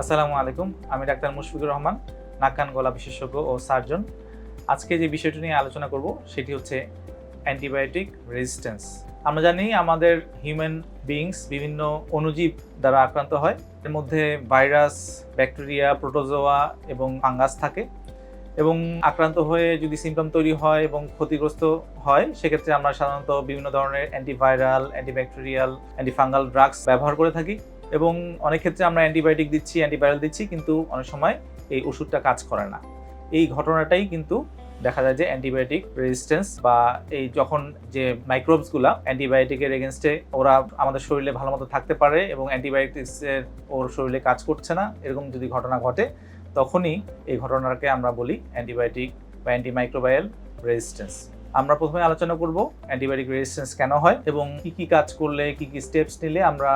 আসসালামু আলাইকুম, আমি ডাক্তার মুশফিকুর রহমান, নাক কান গলা বিশেষজ্ঞ ও সার্জন। আজকে যে বিষয়টি নিয়ে আলোচনা করব, সেটি হচ্ছে অ্যান্টিবায়োটিক রেজিস্ট্যান্স। আমরা জানি আমাদের হিউম্যান বিংস বিভিন্ন অণুজীব দ্বারা আক্রান্ত হয়। এর মধ্যে ভাইরাস, ব্যাকটেরিয়া, প্রোটোজোয়া এবং ফাঙ্গাস থাকে। এবং আক্রান্ত হয়ে যদি সিমটম তৈরি হয় এবং ক্ষতিগ্রস্ত হয়, সেক্ষেত্রে আমরা সাধারণত বিভিন্ন ধরনের অ্যান্টিভাইরাল, অ্যান্টিব্যাকটেরিয়াল, অ্যান্টিফাঙ্গাল ড্রাগস ব্যবহার করে থাকি। এবং অনেক ক্ষেত্রে আমরা অ্যান্টিবায়োটিক দিচ্ছি, অ্যান্টিভাইরাল দিচ্ছি, কিন্তু অনেক সময় এই ওষুধটা কাজ করে না। এই ঘটনাটাই কিন্তু দেখা যায় যে অ্যান্টিবায়োটিক রেজিস্ট্যান্স বা এই যখন যে মাইক্রোবসগুলা অ্যান্টিবায়োটিকের এগেনস্টে ওরা আমাদের শরীরে ভালো মতো থাকতে পারে এবং অ্যান্টিবায়োটিক্সের ওর শরীরে কাজ করছে না, এরকম যদি ঘটনা ঘটে, তখনই এই ঘটনাটাকে আমরা বলি অ্যান্টিবায়োটিক বা অ্যান্টিমাইক্রোবায়াল রেজিস্ট্যান্স আমরা প্রথমে আলোচনা করব অ্যান্টিবায়োটিক রেজিস্ট্যান্স কেন হয় এবং কি কি কাজ করলে, কি কি স্টেপস নিলে আমরা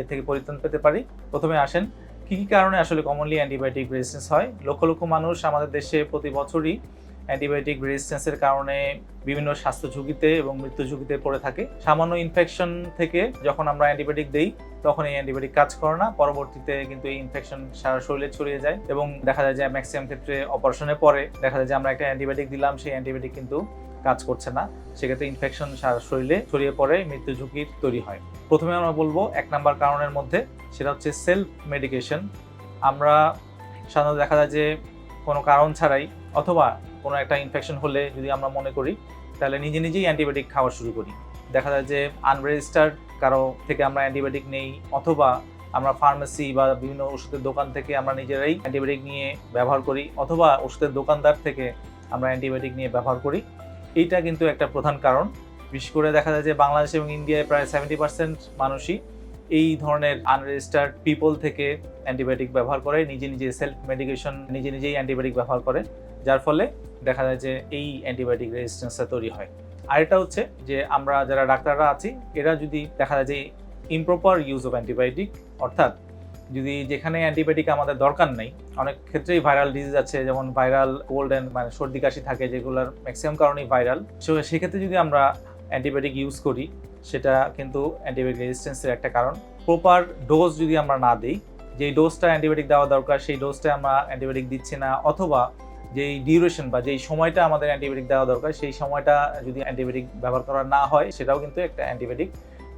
এ থেকে পরিত্রাণ পেতে পারি। প্রথমে আসেন, কি কি কারণে আসলে কমনলি অ্যান্টিবায়োটিক রেজিস্ট্যান্স হয়? লক্ষ লক্ষ মানুষ আমাদের দেশে প্রতি বছরই অ্যান্টিবায়োটিক রেজিস্ট্যান্সের কারণে বিভিন্ন স্বাস্থ্য ঝুঁকিতে এবং মৃত্যু ঝুঁকিতে পড়ে থাকে। সামান্য ইনফেকশন থেকে যখন আমরা অ্যান্টিবায়োটিক দেই তখন এই অ্যান্টিবায়োটিক কাজ করে না। পরবর্তীতে কিন্তু এই ইনফেকশন সারা শরীরে ছড়িয়ে যায় এবং দেখা যায় যে ম্যাক্সিমাম ক্ষেত্রে অপারেশনের পরে দেখা যায় যে আমরা একটা অ্যান্টিবায়োটিক দিলাম, সেই অ্যান্টিবায়োটিক কিন্তু কাজ করছে না, সেক্ষেত্রে ইনফেকশন শরীরে ছড়িয়ে পড়ে, মৃত্যু ঝুঁকির তৈরি হয়। প্রথমে আমরা বলব এক নাম্বার কারণের মধ্যে, সেটা হচ্ছে সেলফ মেডিকেশন আমরা সাধারণত দেখা যায় যে কোনো কারণ ছাড়াই অথবা কোনো একটা ইনফেকশন হলে যদি আমরা মনে করি, তাহলে নিজে নিজেই অ্যান্টিবায়োটিক খাওয়া শুরু করি। দেখা যায় যে আনরেজিস্টার্ড কারও থেকে আমরা অ্যান্টিবায়োটিক নেই, অথবা আমরা ফার্মেসি বা বিভিন্ন ওষুধের দোকান থেকে আমরা নিজেরাই অ্যান্টিবায়োটিক নিয়ে ব্যবহার করি, অথবা ওষুধের দোকানদার থেকে আমরা অ্যান্টিবায়োটিক নিয়ে ব্যবহার করি। এইটা কিন্তু একটা প্রধান কারণ। বিশেষ করে দেখা যায় যে বাংলাদেশ এবং ইন্ডিয়ায় প্রায় সেভেন্টি পার্সেন্ট মানুষই এই ধরনের আনরেজিস্টার্ড পিপল থেকে অ্যান্টিবায়োটিক ব্যবহার করে, নিজে নিজে সেলফ মেডিকেশন নিজে নিজেই অ্যান্টিবায়োটিক ব্যবহার করে। যার ফলে দেখা যায় যে এই অ্যান্টিবায়োটিক রেজিস্ট্যান্সটা তৈরি হয়। আরেকটা হচ্ছে যে আমরা যারা ডাক্তাররা আছি, এরা যদি দেখা যায় যে ইমপ্রপার ইউজ অফ অ্যান্টিবায়োটিক অর্থাৎ যদি যেখানে অ্যান্টিবায়োটিক আমাদের দরকার নেই, অনেক ক্ষেত্রেই ভাইরাল ডিজিজ আছে, যেমন ভাইরাল কোল্ড অ্যান্ড মানে সর্দি কাশি থাকে, যেগুলোর ম্যাক্সিমাম কারণেই ভাইরাল সো সেক্ষেত্রে যদি আমরা অ্যান্টিবায়োটিক ইউজ করি, সেটা কিন্তু অ্যান্টিবায়োটিক রেজিস্ট্যান্সের একটা কারণ। প্রপার ডোজ যদি আমরা না দিই, যেই ডোজটা অ্যান্টিবায়োটিক দেওয়া দরকার, সেই ডোজটা আমরা অ্যান্টিবায়োটিক দিচ্ছি না, অথবা যেই ডিউরেশন বা যেই সময়টা আমাদের অ্যান্টিবায়োটিক দেওয়া দরকার, সেই সময়টা যদি অ্যান্টিবায়োটিক ব্যবহার করা না হয়, সেটাও কিন্তু একটা অ্যান্টিবায়োটিক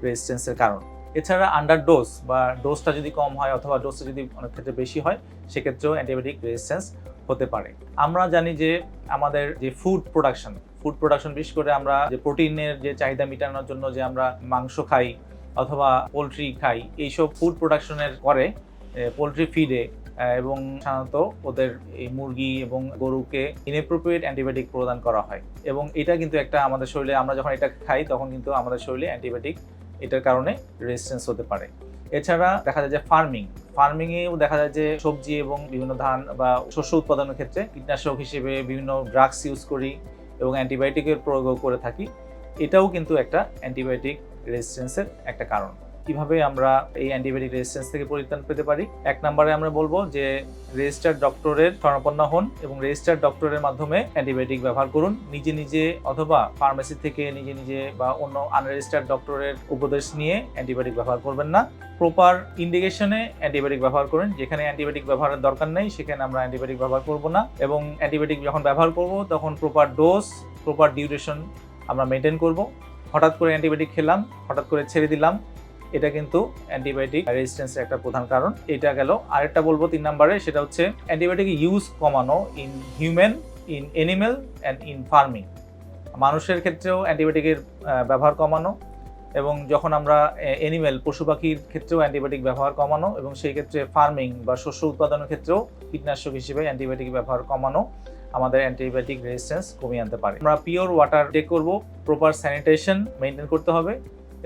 রেজিস্ট্যান্সের কারণ। এছাড়া আন্ডার ডোজ বা ডোজটা যদি কম হয় অথবা ডোজটা যদি অনেক ক্ষেত্রে বেশি হয়, সেক্ষেত্রেও অ্যান্টিবায়োটিক রেজিস্ট্যান্স হতে পারে। আমরা জানি যে আমাদের যে ফুড প্রোডাকশন ফুড প্রোডাকশন বিশেষ করে আমরা যে প্রোটিনের যে চাহিদা মেটানোর জন্য যে আমরা মাংস খাই অথবা পোলট্রি খাই, এইসব ফুড প্রোডাকশনের করে পোলট্রি ফিডে এবং সাধারণত ওদের এই মুরগি এবং গরুকে ইনএপ্রোপ্রিয়েট অ্যান্টিবায়োটিক প্রদান করা হয়। এবং এটা কিন্তু একটা আমাদের শরীরে, আমরা যখন এটা খাই তখন কিন্তু আমাদের শরীরে অ্যান্টিবায়োটিক এটার কারণে রেজিস্ট্যান্স হতে পারে। এছাড়া দেখা যায় যে ফার্মিং ফার্মিংয়েও দেখা যায় যে সবজি এবং বিভিন্ন ধান বা শস্য উৎপাদনের ক্ষেত্রে কীটনাশক হিসেবে বিভিন্ন ড্রাগস ইউজ করি এবং অ্যান্টিবায়োটিকের প্রয়োগ করে থাকি। এটাও কিন্তু একটা অ্যান্টিবায়োটিক রেজিস্ট্যান্সের একটা কারণ। কীভাবে আমরা এই অ্যান্টিবায়োটিক রেজিস্ট্যান্স থেকে পরিত্রাণ পেতে পারি? এক নম্বরে আমরা বলব যে রেজিস্টার্ড ডক্টরের শরণাপন্ন হন এবং রেজিস্টার্ড ডক্টরের মাধ্যমে অ্যান্টিবায়োটিক ব্যবহার করুন। নিজে নিজে অথবা ফার্মেসি থেকে নিজে নিজে বা অন্য আনরেজিস্টার্ড ডক্টরের উপদেশ নিয়ে অ্যান্টিবায়োটিক ব্যবহার করবেন না। প্রপার ইন্ডিকেশনে অ্যান্টিবায়োটিক ব্যবহার করুন। যেখানে অ্যান্টিবায়োটিক ব্যবহারের দরকার নেই, সেখানে আমরা অ্যান্টিবায়োটিক ব্যবহার করব না এবং অ্যান্টিবায়োটিক যখন ব্যবহার করব, তখন প্রপার ডোজ প্রপার ডিউরেশন আমরা মেনটেন করব। হঠাৎ করে অ্যান্টিবায়োটিক খেলাম, হঠাৎ করে ছেড়ে দিলাম এটা কিন্তু অ্যান্টিবায়োটিক রেজিস্ট্যান্সের একটা প্রধান কারণ। এটা গেল আরেকটা বলব তিন নম্বরে, সেটা হচ্ছে অ্যান্টিবায়োটিক ইউজ কমানো in human in animal and in farming মানুষের ক্ষেত্রেও অ্যান্টিবায়োটিকের ব্যবহার কমানো এবং যখন আমরা এনিম্যাল পশু পাখির ক্ষেত্রেও অ্যান্টিবায়োটিক ব্যবহার কমানো এবং সেই ক্ষেত্রে ফার্মিং বা শস্য উৎপাদনের ক্ষেত্রেও কীটনাশক হিসেবে অ্যান্টিবায়োটিক ব্যবহার কমানো আমাদের অ্যান্টিবায়োটিক রেজিস্ট্যান্স কমিয়ে আনতে পারে। আমরা পিওর ওয়াটার টেক করব প্রপার স্যানিটেশন মেনটেন করতে হবে।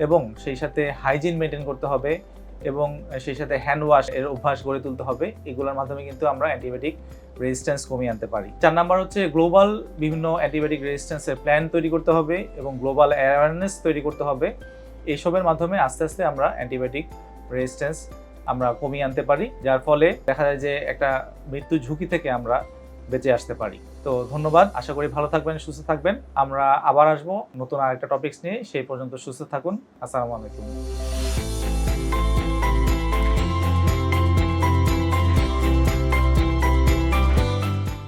এবং সেই সাথে হাইজিন মেনটেন করতে হবে এবং সেই সাথে হ্যান্ড ওয়াশ এর অভ্যাস গড়ে তুলতে হবে, এগুলোর মাধ্যমে কিন্তু আমরা অ্যান্টিবায়োটিক রেজিস্ট্যান্স কমিয়ে আনতে পারি। চার নাম্বার হচ্ছে গ্লোবাল বিভিন্ন অ্যান্টিবায়োটিক রেজিস্ট্যান্সের প্ল্যান তৈরি করতে হবে এবং গ্লোবাল অ্যাওয়ারনেস তৈরি করতে হবে। এইসবের মাধ্যমে আস্তে আস্তে আমরা অ্যান্টিবায়োটিক রেজিস্ট্যান্স আমরা কমিয়ে আনতে পারি, যার ফলে দেখা যায় যে একটা মৃত্যু ঝুঁকি থেকে আমরা বেঁচে আসতে পারি। তো ধন্যবাদ, আশা করি ভালো থাকবেন, সুস্থ থাকবেন। আমরা আবার আসব নতুন আরেকটা টপিক্স নিয়ে। সেই পর্যন্ত সুস্থ থাকুন। আসসালামু আলাইকুম।